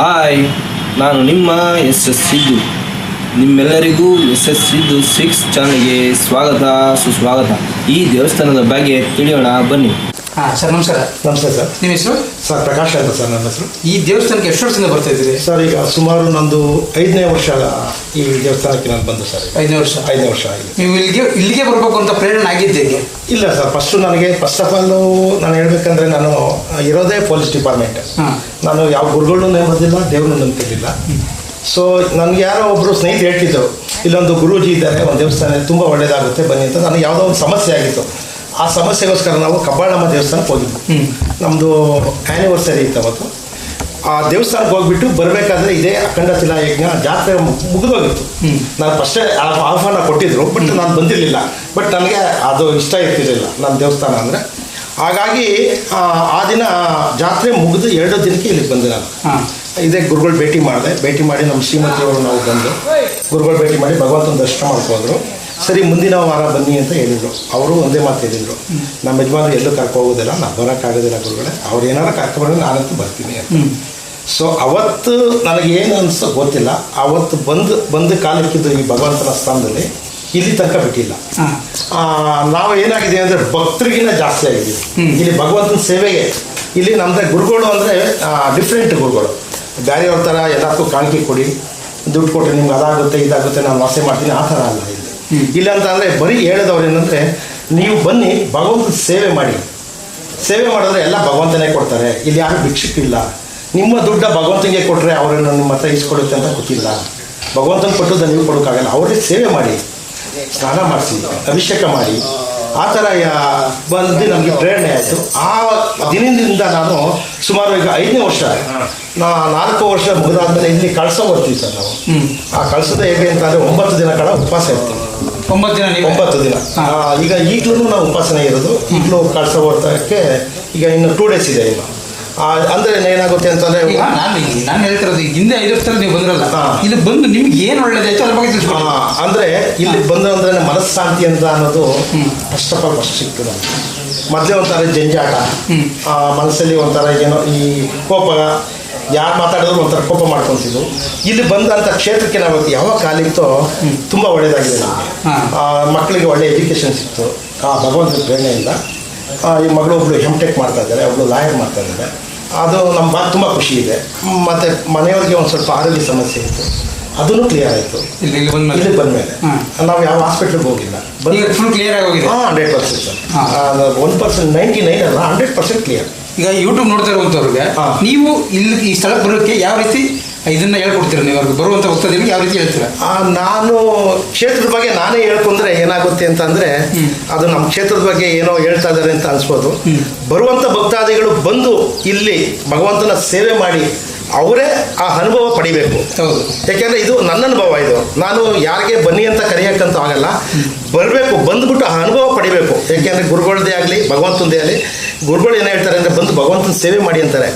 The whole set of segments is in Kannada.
ಹಾಯ್ ನಾನು ನಿಮ್ಮ ಎಸ್ ಎಸ್ ಸಿದ್ದು. ನಿಮ್ಮೆಲ್ಲರಿಗೂ ಎಸ್ ಎಸ್ ಸಿದ್ದು ಸಿಕ್ಸ್ ಚಾನಲ್ಗೆ ಸ್ವಾಗತ, ಸುಸ್ವಾಗತ. ಈ ದೇವಸ್ಥಾನದ ಬಗ್ಗೆ ತಿಳಿಯೋಣ ಬನ್ನಿ. ಹಾಂ ಸರ್ ನಮಸ್ಕಾರ. ನಮಸ್ತೆ ಸರ್. ನಿಮ್ಮ ಹೆಸರು? ಸರ್ ಪ್ರಕಾಶ್ ಅಂತ ಸರ್ ನನ್ನ ಹೆಸರು. ಈ ದೇವಸ್ಥಾನಕ್ಕೆ ಎಷ್ಟು ವರ್ಷದಿಂದ ಬರ್ತಾ ಇದ್ದೀರಿ? ಸರ್ ಈಗ ಸುಮಾರು ನಂದು ಐದನೇ ವರ್ಷ ಈ ದೇವಸ್ಥಾನಕ್ಕೆ ನಾನು ಬಂದು ಸರ್. ಐದನೇ ವರ್ಷ. ಐದನೇ ವರ್ಷ ಆಗಿದೆ. ನೀವು ಇಲ್ಲಿಗೆ ಇಲ್ಲಿಗೆ ಬರಬೇಕು ಅಂತ ಪ್ರೇರಣೆ ಆಗಿದ್ದೆ ಹೇಗೆ? ಇಲ್ಲ ಸರ್ ಫಸ್ಟು ನನಗೆ ಫಸ್ಟ್ ಆಫ್ ಆಲ್ ನಾನು ಹೇಳ್ಬೇಕಂದ್ರೆ ನಾನು ಇರೋದೇ ಪೊಲೀಸ್ ಡಿಪಾರ್ಟ್ಮೆಂಟ್ ನಾನು ಯಾವ ಗುರುಗಳನ್ನೂ ನಂಬೋದಿಲ್ಲ ದೇವ್ರನ್ನೂ ನಂಬ್ತಿರ್ಲಿಲ್ಲ. ಸೊ ನನಗೆ ಯಾರೋ ಒಬ್ಬರು ಸ್ನೇಹಿತರು ಹೇಳ್ತಿದ್ದರು ಇಲ್ಲೊಂದು ಗುರೂಜಿ ಇದ್ದಾರೆ ಒಂದು ದೇವಸ್ಥಾನ ತುಂಬಾ ತುಂಬ ಒಳ್ಳೇದಾಗುತ್ತೆ ಬನ್ನಿ ಅಂತ. ನನಗೆ ಯಾವುದೋ ಒಂದು ಸಮಸ್ಯೆ ಆಗಿತ್ತು. ಆ ಸಮಸ್ಯೆಗೋಸ್ಕರ ನಾವು ಕಬ್ಬಾಳಮ್ಮ ದೇವಸ್ಥಾನಕ್ಕೆ ಹೋಗಿದ್ವಿ. ನಮ್ಮದು ಆ್ಯನಿವರ್ಸರಿ ಇತ್ತು ಅವತ್ತು. ಆ ದೇವಸ್ಥಾನಕ್ಕೆ ಹೋಗ್ಬಿಟ್ಟು ಬರಬೇಕಾದ್ರೆ ಇದೇ ಅಖಂಡ ಶಿಲಾ ಯಜ್ಞ ಜಾತ್ರೆ ಮುಗಿದೋಗಿತ್ತು. ನಾನು ಫಸ್ಟೇ ಆಹ್ವಾನ ಕೊಟ್ಟಿದ್ರು. ಬಟ್ ನಾನು ಬಂದಿರಲಿಲ್ಲ. ಬಟ್ ನನಗೆ ಅದು ಇಷ್ಟ ಇರ್ತಿರಲಿಲ್ಲ ನನ್ನ ದೇವಸ್ಥಾನ ಅಂದರೆ. ಹಾಗಾಗಿ ಆ, ದಿನ ಜಾತ್ರೆ ಮುಗಿದು ಎರಡು ದಿನಕ್ಕೆ ಇಲ್ಲಿಗೆ ಬಂದೆ ನಾನು. ಇದೇ ಗುರುಗಳು ಭೇಟಿ ಮಾಡಿದೆ. ಭೇಟಿ ಮಾಡಿ ನಮ್ಮ ಶ್ರೀಮತಿಯವರು ನಾವು ಬಂದು ಗುರುಗಳು ಭೇಟಿ ಮಾಡಿ ಭಗವಂತನ ದರ್ಶನ ಮಾಡ್ಕೊಂಡ್ರು. ಸರಿ ಮುಂದಿನ ವಾರ ಬನ್ನಿ ಅಂತ ಹೇಳಿದರು. ಅವರು ಒಂದೇ ಮಾತು ಹೇಳಿದರು. ನಮ್ಮ ಯಜಮಾನ ಎಲ್ಲೂ ಕರ್ಕೋಗೋದಿಲ್ಲ ನಾನು ಬರೋಕ್ಕಾಗೋದಿಲ್ಲ ಗುರುಗಳೇ. ಅವ್ರು ಏನಾರು ಕರ್ಕೊಂಡ್ರೆ ನಾನಂತೂ ಬರ್ತೀನಿ ಅಂತ. ಸೊ ಅವತ್ತು ನನಗೆ ಏನು ಅನಿಸ್ತು ಗೊತ್ತಿಲ್ಲ. ಅವತ್ತು ಬಂದು ಬಂದು ಕಾಲಕ್ಕಿದ್ದು ಈ ಭಗವಂತನ ಸ್ಥಾನದಲ್ಲಿ. ಇಲ್ಲಿ ತನಕ ಬಿಟ್ಟಿಲ್ಲ. ಆ, ನಾವು ಏನಾಗಿದೆ ಅಂದರೆ ಭಕ್ತರಿಗಿನ್ನ ಜಾಸ್ತಿ ಆಗಿದೆ. ಇಲ್ಲಿ ಭಗವಂತನ ಸೇವೆಗೆ ಇಲ್ಲಿ ನಮ್ಮದೇ ಗುರುಗಳು ಅಂದರೆ ಡಿಫ್ರೆಂಟ್ ಗುರುಗಳು. ಬೇರೆಯವ್ರ ಥರ ಎಲ್ಲದಕ್ಕೂ ಕಾಣಿಕೆ ಕೊಡಿ. ದುಡ್ಡು ಕೊಟ್ಟರೆ ನಿಮ್ಗೆ ಅದಾಗುತ್ತೆ ಇದಾಗುತ್ತೆ ನಾನು ವಾಸೆ ಮಾಡ್ತೀನಿ ಆ ಥರ ಅಲ್ಲ ಇಲ್ಲಿ ಅಂತ ಅಂದರೆ ಬರೀ ಹೇಳಿದವ್ರು ಏನಂದರೆ ನೀವು ಬನ್ನಿ ಭಗವಂತನ ಸೇವೆ ಮಾಡಿ. ಸೇವೆ ಮಾಡಿದ್ರೆ ಎಲ್ಲ ಭಗವಂತನೇ ಕೊಡ್ತಾರೆ. ಇಲ್ಲಿ ಯಾರು ಭಿಕ್ಷಕ್ಕಿಲ್ಲ ನಿಮ್ಮ ದುಡ್ಡ ಭಗವಂತನಿಗೆ ಕೊಟ್ಟರೆ ಅವರನ್ನು ನಿಮ್ಮ ಹತ್ರ ಇಸ್ಕೊಡುತ್ತೆ ಅಂತ ಗೊತ್ತಿಲ್ಲ. ಭಗವಂತನ ಕೊಟ್ಟದ್ದು ನೀವು ಕೊಡೋಕ್ಕಾಗಲ್ಲ. ಅವ್ರಿಗೆ ಸೇವೆ ಮಾಡಿ. ಸ್ನಾನ ಮಾಡಿಸಿ ಅಭಿಷೇಕ ಮಾಡಿ. ಆ ಥರ ಬಂದು ನಮಗೆ ಪ್ರೇರಣೆ ಆಯಿತು. ಆ ದಿನದಿಂದ ನಾನು ಸುಮಾರು ಈಗ ಐದನೇ ವರ್ಷ. ನಾ ನಾಲ್ಕು ವರ್ಷ ಮುಗಿದಾದ್ಮೇಲೆ ಇಲ್ಲಿ ಕಳಸ ಬರ್ತೀವಿ ಸರ್ ನಾವು. ಆ ಕಳಸದ ಹೇಗೆ ಅಂತಂದರೆ ಒಂಬತ್ತು ದಿನಗಳ ಉಪವಾಸ ಇರ್ತೀವಿ. ಒಂಬತ್ತು ದಿನ ನೀವು ಒಂಬತ್ತು ದಿನ. ಈಗ ಈಗಲೂ ನಾವು ಉಪಾಸನೆ ಇರೋದು. ಈಗಲೂ ಕಳಸ ಹೊರ್ತಕ್ಕೆ ಈಗ ಇನ್ನು ಟೂ ಡೇಸ್ ಇದೆ ಇನ್ನು. ಅಂದ್ರೆ ಏನಾಗುತ್ತೆ ಅಂತಂದ್ರೆ ಈಗ ನಾನು ನಾನು ಹೇಳ್ತಿರೋದು ಹಿಂದೆ ಐದು ವರ್ಷ ನೀವು ಬಂದ್ರಲ್ಲ ಇಲ್ಲಿ ಬಂದು ನಿಮ್ಗೆ ಏನು ಒಳ್ಳೇದಾಯ್ತು ಅದ್ರ ಬಗ್ಗೆ ಅಂದ್ರೆ ಇಲ್ಲಿ ಬಂದ್ರೆ ಅಂದ್ರೆ ಮನಸ್ಸಾಂತಿ ಅಂತ ಅನ್ನೋದು. ಫಸ್ಟ್ ಆಫ್ ಆಲ್ ಫಸ್ಟ್ ನಮ್ಗೆ ಮೊದಲೇ ಒಂಥರ ಜಂಜಾಟ. ಮನಸ್ಸಲ್ಲಿ ಒಂಥರ ಏನೋ ಈ ಕೋಪ ಯಾರು ಮಾತಾಡಿದ್ರು ಒಂಥರ ಕೋಪ ಮಾಡ್ಕೊತಿದ್ವು ಇಲ್ಲಿ ಬಂದಂಥ ಕ್ಷೇತ್ರಕ್ಕೆ ನಾವು ಯಾವಾಗ ಕಾಲಿತ್ತೋ ತುಂಬ ಒಳ್ಳೆಯದಾಗಿದೆ ಮಕ್ಕಳಿಗೆ ಒಳ್ಳೆ ಎಜುಕೇಷನ್ ಸಿಕ್ತು. ಆ ಭಗವಂತನ ಪ್ರೇರಣೆಯಿಂದ ಈ ಮಗಳು ಒಬ್ಳು ಎಂ ಟೆಕ್ ಮಾಡ್ತಾ ಇದ್ದಾರೆ ಒಬ್ಬಳು ಲಾಯರ್ ಮಾಡ್ತಾ ಇದ್ದಾರೆ. ಅದು ನಮ್ಮ ಬಾ ತುಂಬ ಖುಷಿ ಇದೆ. ಮತ್ತು ಮನೆಯವರಿಗೆ ಒಂದು ಸ್ವಲ್ಪ ಆರೋಗ್ಯ ಸಮಸ್ಯೆ ಇತ್ತು. ಅದನ್ನು ಕ್ಲಿಯರ್ ಆಯಿತು. ಇಲ್ಲಿ ಬಂದ ಮೇಲೆ. ನಾವು ಯಾವ ಹಾಸ್ಪಿಟ್ಲಿಗೆ ಹೋಗಿಲ್ಲ. ಫುಲ್ ಕ್ಲಿಯರ್ ಆಗಿ ಹೋಗಿದೆ? ಹಾಂ hundred percent sir. Percent ninety nine ಅಲ್ಲ ಹಂಡ್ರೆಡ್ ಪರ್ಸೆಂಟ್ ಕ್ಲಿಯರ್ ಈಗ ಯೂಟ್ಯೂಬ್ ನೋಡ್ತಾ ಇರುವಂಥವ್ರಿಗೆ ಹಾ. ನೀವು ಇಲ್ಲಿ ಈ ಸ್ಥಳಕ್ಕೆ ಬರೋಕ್ಕೆ ಯಾವ ರೀತಿ ಇದನ್ನ ಹೇಳ್ಕೊಡ್ತೀರ ನೀವು? ಅವ್ರಿಗೆ ಬರುವಂಥ ಭಕ್ತಾದಿಗಳಿಗೆ ಯಾವ ರೀತಿ ಹೇಳ್ತೀರಾ? ನಾನು ಕ್ಷೇತ್ರದ ಬಗ್ಗೆ ನಾನೇ ಹೇಳ್ಕೊಂಡ್ರೆ ಏನಾಗುತ್ತೆ ಅಂತಂದ್ರೆ. ಅದು ನಮ್ಮ ಕ್ಷೇತ್ರದ ಬಗ್ಗೆ ಏನೋ ಹೇಳ್ತಾ ಇದ್ದಾರೆ ಅಂತ ಅನ್ಸ್ಬೋದು. ಬರುವಂತ ಬರುವಂಥ ಭಕ್ತಾದಿಗಳು ಬಂದು ಇಲ್ಲಿ ಭಗವಂತನ ಸೇವೆ ಮಾಡಿ ಅವರೇ ಆ ಅನುಭವ ಪಡಿಬೇಕು. ಹೌದು. ಯಾಕೆಂದ್ರೆ ಇದು ನನ್ನ ಅನುಭವ ಇದು. ನಾನು ಯಾರಿಗೆ ಬನ್ನಿ ಅಂತ ಕರೆಯೋಕ್ಕಂತ ಆಗಲ್ಲ. ಬರಬೇಕು ಬಂದ್ಬಿಟ್ಟು ಆ ಅನುಭವ ಪಡಿಬೇಕು. ಯಾಕೆಂದ್ರೆ ಗುರುಗಳದ್ದೇ ಆಗಲಿ ಭಗವಂತನದೇ ಆಗಲಿ ಗುರುಗಳು ಏನು ಹೇಳ್ತಾರೆ ಅಂದರೆ ಬಂದು ಭಗವಂತನ ಸೇವೆ ಮಾಡಿ ಅಂತಾರೆ.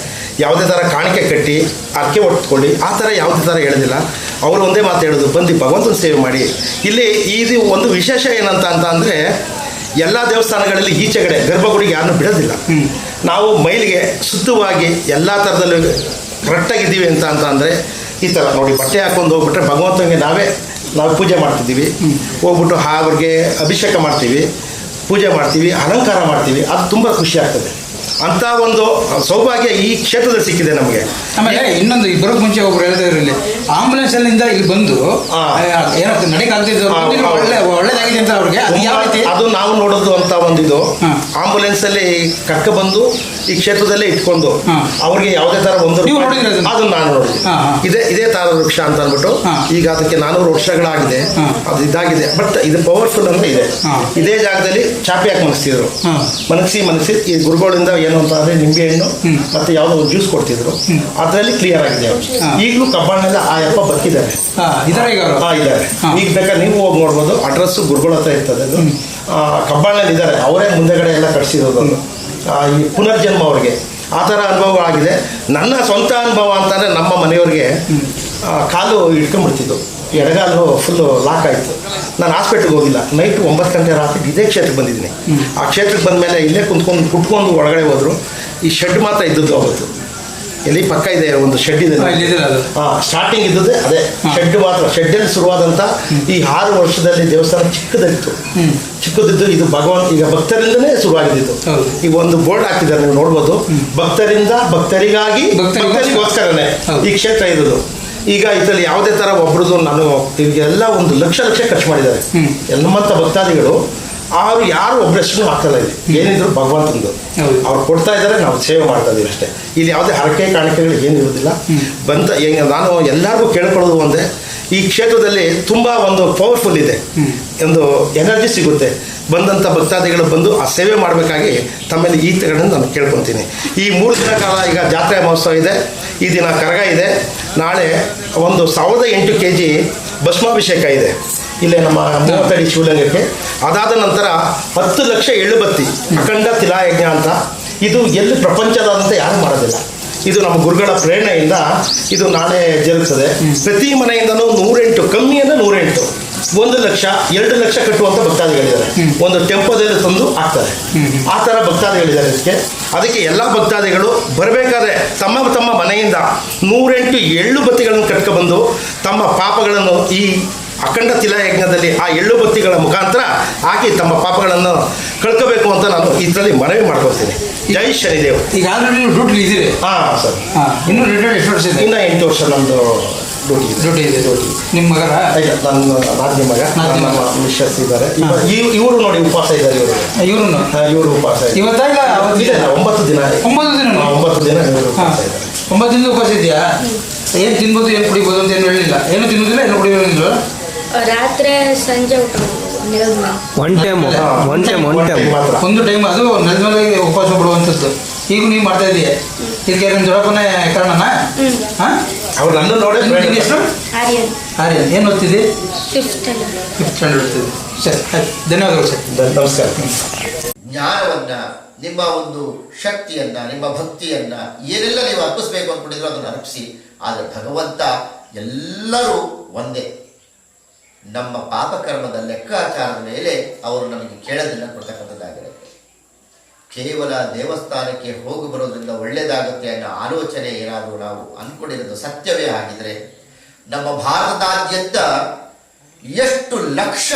ಯಾವುದೇ ಥರ ಕಾಣಿಕೆ ಕಟ್ಟಿ ಅರ್ಕೆ ಒಟ್ಕೊಳ್ಳಿ ಆ ಥರ ಯಾವುದೇ ಥರ ಹೇಳೋದಿಲ್ಲ. ಅವರು ಒಂದೇ ಮಾತು ಹೇಳೋದು ಬಂದು ಭಗವಂತನ ಸೇವೆ ಮಾಡಿ. ಇಲ್ಲಿ ಇದು ಒಂದು ವಿಶೇಷ ಏನಂತ ಅಂತ ಅಂದರೆ ಎಲ್ಲ ದೇವಸ್ಥಾನಗಳಲ್ಲಿ ಈಚೆಗಡೆ ಗರ್ಭಗುಡಿಗೆ ಯಾರನ್ನೂ ಬಿಡೋದಿಲ್ಲ. ನಾವು ಮೈಲಿಗೆ ಶುದ್ಧವಾಗಿ ಎಲ್ಲ ಥರದಲ್ಲೂ ಕರೆಕ್ಟಾಗಿದ್ದೀವಿ ಅಂತ ಅಂತ ಅಂದರೆ ಈ ಥರ ನೋಡಿ ಬಟ್ಟೆ ಹಾಕೊಂಡು ಹೋಗ್ಬಿಟ್ರೆ ಭಗವಂತನಿಗೆ ನಾವೇ ನಾವು ಪೂಜೆ ಮಾಡ್ತಿದ್ದೀವಿ. ಹೋಗ್ಬಿಟ್ಟು ಅವ್ರಿಗೆ ಅಭಿಷೇಕ ಮಾಡ್ತೀವಿ. ಪೂಜೆ ಮಾಡ್ತೀವಿ ಅಲಂಕಾರ ಮಾಡ್ತೀವಿ ಅದು ತುಂಬ ಖುಷಿ ಆಗ್ತದೆ. ಅಂತ ಒಂದು ಸೌಭಾಗ್ಯ ಈ ಕ್ಷೇತ್ರದಲ್ಲಿ ಸಿಕ್ಕಿದೆ ನಮಗೆ. ಆಮೇಲೆ ಇನ್ನೊಂದು ಈ ಬರೋಕ್ ಮುಂಚೆ ಒಬ್ರು ಹೇಳ್ತಾ ಇದ್ರು ಇಲ್ಲಿ ಆಂಬುಲೆನ್ಸ್ ಅಲ್ಲಿಂದ ಇಲ್ಲಿ ಬಂದು. ಏನೋ ನಡಿಕಾಗ್ತಿದ್ರು ಒಳ್ಳೆ ಒಳ್ಳೇದಾಗಿದೆ ಅಂತ ಅವ್ರಿಗೆ ಅದು ನಾವು ನೋಡೋದು ಅಂತ ಒಂದಿದು. ಹಾ. ಆಂಬುಲೆನ್ಸ್ ಅಲ್ಲಿ ಕರ್ಕ ಬಂದು ಈ ಕ್ಷೇತ್ರದಲ್ಲೇ ಇಟ್ಕೊಂಡು. ಅವ್ರಿಗೆ ಯಾವುದೇ ತರ ಒಂದು ಅದನ್ನ? ನಾನು ನೋಡಿದೆ. ಇದೇ ಇದೇ ತರ ವೃಕ್ಷ ಅಂತ ಅಂದ್ಬಿಟ್ಟು ಈಗ ಅದಕ್ಕೆ ನಾನೂರು ವರ್ಷಗಳಾಗಿದೆ. ಅದು ಇದಾಗಿದೆ. ಬಟ್ ಇದು ಪವರ್ಫುಲ್ ಅಂತ ಇದೆ. ಇದೇ ಜಾಗದಲ್ಲಿ ಚಾಪಿ ಹಾಕಿ ಮನಸ್ಸಿದ್ರು. ಮನಸ್ಸಿ ಮನಸ್ಸಿ ಈ ಗುರುಗಳಿಂದ ಏನು ಅಂತ ಅಂದ್ರೆ ನಿಂಬೆ ಹಣ್ಣು ಮತ್ತೆ ಯಾವುದೋ ಒಂದು ಜ್ಯೂಸ್ ಕೊಡ್ತಿದ್ರು. ಅದರಲ್ಲಿ ಕ್ಲಿಯರ್ ಆಗಿದೆ ಈಗಲೂ ಕಬ್ಬಾಣದ ಆ ಯಪ್ಪ ಬದುಕಿದ್ದಾರೆ. ಇದ್ದಾರೆ ಈಗ ಬೇಕಾದ್ರೆ ನೀವು ಹೋಗಿ ನೋಡ್ಬೋದು. ಅಡ್ರೆಸ್ ಗುರುಗಳ ಹತ್ರ ಇರ್ತದೆ ಅದು. ಕಬ್ಬಾಳಲ್ಲಿ ಇದ್ದಾರೆ ಅವರೇ ಮುಂದೆಗಡೆ ಎಲ್ಲ ಕಟ್ಸಿರೋದು ಈ ಪುನರ್ಜನ್ಮ ಅವ್ರಿಗೆ. ಆ ಥರ ಅನುಭವಗಳಾಗಿದೆ. ನನ್ನ ಸ್ವಂತ ಅನುಭವ ಅಂತಂದರೆ ನಮ್ಮ ಮನೆಯವ್ರಿಗೆ ಕಾಲು ಇಟ್ಕೊಂಡ್ಬಿಡ್ತಿದ್ದು ಎಡಗಾಲು ಫುಲ್ಲು ಲಾಕ್ ಆಯಿತು. ನಾನು ಹಾಸ್ಪಿಟ್ಲಿಗೆ ಹೋಗಿಲ್ಲ. ನೈಟ್ ಒಂಬತ್ತು ಗಂಟೆ ರಾತ್ರಿ ಇದೇ ಕ್ಷೇತ್ರಕ್ಕೆ ಬಂದಿದ್ದೀನಿ. ಆ ಕ್ಷೇತ್ರಕ್ಕೆ ಬಂದ ಮೇಲೆ ಇಲ್ಲೇ ಕುಂತ್ಕೊಂಡು ಕುಟ್ಕೊಂಡು ಒಳಗಡೆ ಹೋದರು. ಈ ಶೆಡ್ ಮಾತ್ರ ಇದ್ದದ್ದು ಅವತ್ತು. ಇಲ್ಲಿ ಪಕ್ಕ ಇದೆ ಒಂದು ಶೆಡ್ ಇದೆ. ಸ್ಟಾರ್ಟಿಂಗ್ ಇದ್ದದ್ದೇ ಅದೇ ಶೆಡ್ ಮಾತ್ರ ಶೆಡ್ಡಲ್ಲಿ ಶುರುವಾದಂಥ ಈ ಆರು ವರ್ಷದಲ್ಲಿ ದೇವಸ್ಥಾನ ಚಿಕ್ಕದಿತ್ತು. ಚಿಕ್ಕದಿದ್ದು ಇದು ಭಗವಂತ ಈಗ ಭಕ್ತರಿಂದನೇ ಶುರುವಾಗಿದ್ದು. ಈಗ ಒಂದು ಬೋರ್ಡ್ ಹಾಕಿದ್ದಾರೆ ನೀವು ನೋಡ್ಬೋದು. ಭಕ್ತರಿಂದ ಭಕ್ತರಿಗಾಗಿ ಭಕ್ತರಿಗೋಸ್ಕರನೇ. ಈ ಕ್ಷೇತ್ರ ಇರೋದು. ಈಗ ಇದರಲ್ಲಿ ಯಾವುದೇ ಥರ ಒಬ್ರದ್ದು ನಾನು ಇವರಿಗೆಲ್ಲ ಒಂದು ಲಕ್ಷ ಲಕ್ಷ ಖರ್ಚು ಮಾಡಿದ್ದಾರೆ. ಎಲ್ಲ ನಮ್ಮಂಥ ಭಕ್ತಾದಿಗಳು ಅವರು ಯಾರು ಒಬ್ಬರಷ್ಟು ಹಾಕಲ್ಲ ಇಲ್ಲಿ. ಏನಿದ್ರು ಭಗವಂತಂದು. ಅವ್ರು ಕೊಡ್ತಾ ಇದ್ದಾರೆ ನಾವು ಸೇವೆ ಮಾಡ್ತಾ ಇದೀವಿ ಅಷ್ಟೇ. ಇಲ್ಲಿ ಯಾವುದೇ ಹರಕೆ ಕಾಣಿಕೆಗಳು ಏನಿರೋದಿಲ್ಲ ಬಂತ ಈಗ ನಾನು ಎಲ್ಲರಿಗೂ ಕೇಳ್ಕೊಳ್ಳೋದು ಒಂದೇ. ಈ ಕ್ಷೇತ್ರದಲ್ಲಿ ತುಂಬ ಒಂದು ಪವರ್ಫುಲ್ ಇದೆ. ಒಂದು ಎನರ್ಜಿ ಸಿಗುತ್ತೆ. ಬಂದಂಥ ಭಕ್ತಾದಿಗಳು ಬಂದು ಆ ಸೇವೆ ಮಾಡಬೇಕಾಗಿ ತಮ್ಮಲ್ಲಿ ಈ ತಗೊಂಡು ನಾನು ಕೇಳ್ಕೊತೀನಿ ಈ ಮೂರು ದಿನ ಕಾಲ ಈಗ ಜಾತ್ರೆ ಮಹೋತ್ಸವ ಇದೆ. ಈ ದಿನ ಕರಗ ಇದೆ. ನಾಳೆ ಒಂದು ಸಾವಿರದ ಎಂಟು ಕೆ ಜಿ ಭಸ್ಮಾಭಿಷೇಕ ಇದೆ. ಇಲ್ಲೇ ನಮ್ಮ ಮೂವತ್ತಡಿ ಶಿವಲಿಂಗಕ್ಕೆ. ಅದಾದ ನಂತರ ಹತ್ತು ಲಕ್ಷ ಎಳ್ಳುಬತ್ತಿ, ಅಖಂಡ ತಿಲಾಯಜ್ಞ ಅಂತ. ಇದು ಎಲ್ಲಿ ಪ್ರಪಂಚದಾದಂತ ಯಾರು ಮಾಡೋದಿಲ್ಲ. ಇದು ನಮ್ಮ ಗುರುಗಳ ಪ್ರೇರಣೆಯಿಂದ ಇದು ನಾಳೆ ಜರುಗುತ್ತದೆ ಪ್ರತಿ ಮನೆಯಿಂದನೂ ನೂರೆಂಟು ಕಮ್ಮಿ ಅಂದ್ರೆ ನೂರೆಂಟು. ಒಂದು ಲಕ್ಷ, ಎರಡು ಲಕ್ಷ ಕಟ್ಟುವಂಥ ಭಕ್ತಾದಿಗಳಿದ್ದಾರೆ. ಒಂದು ಟೆಂಪೋದಲ್ಲಿ ತಂದು ಆಗ್ತಾರೆ ಆ ಥರ ಭಕ್ತಾದಿಗಳಿದ್ದಾರೆ ಇದಕ್ಕೆ. ಅದಕ್ಕೆ ಎಲ್ಲ ಭಕ್ತಾದಿಗಳು ಬರಬೇಕಾದ್ರೆ ತಮ್ಮ ತಮ್ಮ ಮನೆಯಿಂದ ನೂರೆಂಟು ಎಳ್ಳು ಬತ್ತಿಗಳನ್ನು ಕಟ್ಕೊಬಂದು ತಮ್ಮ ಪಾಪಗಳನ್ನು ಈ ಅಖಂಡ ತಿಲಾಯಜ್ಞದಲ್ಲಿ ಆ ಎಳ್ಳು ಬತ್ತಿಗಳ ಮುಖಾಂತರ ಹಾಕಿ ತಮ್ಮ ಪಾಪಗಳನ್ನು ಕಳ್ಕೋಬೇಕು ಅಂತ ನಾನು ಇದರಲ್ಲಿ ಮನವಿ ಮಾಡ್ಕೊಳ್ತೀನಿ. ಜೈ ಶನಿದೇವ್. ಈಗ ನೀವು ಡ್ಯೂಟಿ ಇದ್ದೀರಿ? ಹಾಂ ಸರ್. ಹಾಂ ಇನ್ನೂ ರಿಟೈರ್ಡ್ ಎಷ್ಟು ವರ್ಷ ಇದೆ? ಇನ್ನು ಎಂಟು ವರ್ಷ ನಮ್ಮದು ಡ್ಯೂಟಿ ಇದೆ. ಡ್ಯೂಟಿ ಇದೆ ಡ್ಯೂಟಿ. ನಿಮ್ಮ ಮಗರ ಇಲ್ಲ ನನ್ನ ನಾದ್ನಿ ಮಗ. ನಮ್ಮ ಮಿಸ್ಸಸ್ ಇದ್ದಾರೆ. ಇವರು ನೋಡಿ ಉಪವಾಸ ಇದ್ದಾರೆ ಇವರು. ಇವರು ಇವರು ಉಪವಾಸ ಇವತ್ತಾಗ? ಇದೆ ಒಂಬತ್ತು ದಿನ. ಒಂಬತ್ತು ದಿನ? ಒಂಬತ್ತು ದಿನ ಇವರು. ಉಪವಾಸ ಇದ್ದಾರೆ. ಒಂಬತ್ತು ದಿನ ಉಪವಾಸ ಇದೆಯಾ? ಏನು ತಿನ್ಬೋದು ಏನು ಕುಡಿಬೋದು ಅಂತ ಏನು ಹೇಳಿಲ್ಲ? ಏನು ತಿನ್ನೋದಿಲ್ಲ ಏನು ಕುಡಿಯೋದಿಲ್ಲ? ರಾತ್ರಿ ಸಂಜೆ ಊಟ ಮೇಲೆ one time one time one time ಒಂದು ಟೈಮ್ ಅದು ನೆಲದ ಮೇಲೆ ಉಪವಾಸ ಬಿಡುವಂಥದ್ದು ಈಗ ನೀವು ಮಾಡ್ತಾ ಇದೀಯ? ಇದಕ್ಕೆ ನಿಮ್ಮ ದೊಡ್ಡಪ್ಪನೇ ಕಾರಣನಾ? ಹ್ಮ್. ಹಾಂ? ಅವ್ರು ನಂದು ನೋಡೇ ನಿನ್ನ ಹೆಸರು? ಆರ್ಯನ್. ಆರ್ಯನ್. ಏನು ಓದ್ತಿದ್ದಿ? ಫಿಫ್ತ್ ಸ್ಟ್ಯಾಂಡರ್ಡ್ ಫಿಫ್ತ್ ಸ್ಟ್ಯಾಂಡರ್ಡ್ ಓದ್ತಿದ್ದಿ. ಸರಿ ಧನ್ಯವಾದಗಳು ಸರ್. ನಮಸ್ಕಾರ. ಜ್ಞಾನವನ್ನ ನಿಮ್ಮ ಒಂದು ಶಕ್ತಿಯನ್ನ ನಿಮ್ಮ ಭಕ್ತಿಯನ್ನ ಏನೆಲ್ಲ ನೀವು ಅರ್ಪಿಸ್ಬೇಕು ಅಂದ್ಕೊಂಡಿದ್ರು ಅದನ್ನು ಅರ್ಪಿಸಿ. ಆದರೆ ಭಗವಂತ ಎಲ್ಲರೂ ಒಂದೇ. ನಮ್ಮ ಪಾಪಕರ್ಮದ ಲೆಕ್ಕಾಚಾರದ ಮೇಲೆ ಅವರು ನಮಗೆ ಕೇಳದನ್ನು ಕೊಡ್ತಕ್ಕಂಥದ್ದಾಗಿರುತ್ತೆ. ಕೇವಲ ದೇವಸ್ಥಾನಕ್ಕೆ ಹೋಗಿ ಬರೋದ್ರಿಂದ ಒಳ್ಳೆಯದಾಗುತ್ತೆ ಅನ್ನೋ ಆಲೋಚನೆ ಏನಾದರೂ ನಾವು ಅಂದ್ಕೊಂಡಿರೋದು ಸತ್ಯವೇ ಆಗಿದ್ರೆ ನಮ್ಮ ಭಾರತಾದ್ಯಂತ ಎಷ್ಟು ಲಕ್ಷ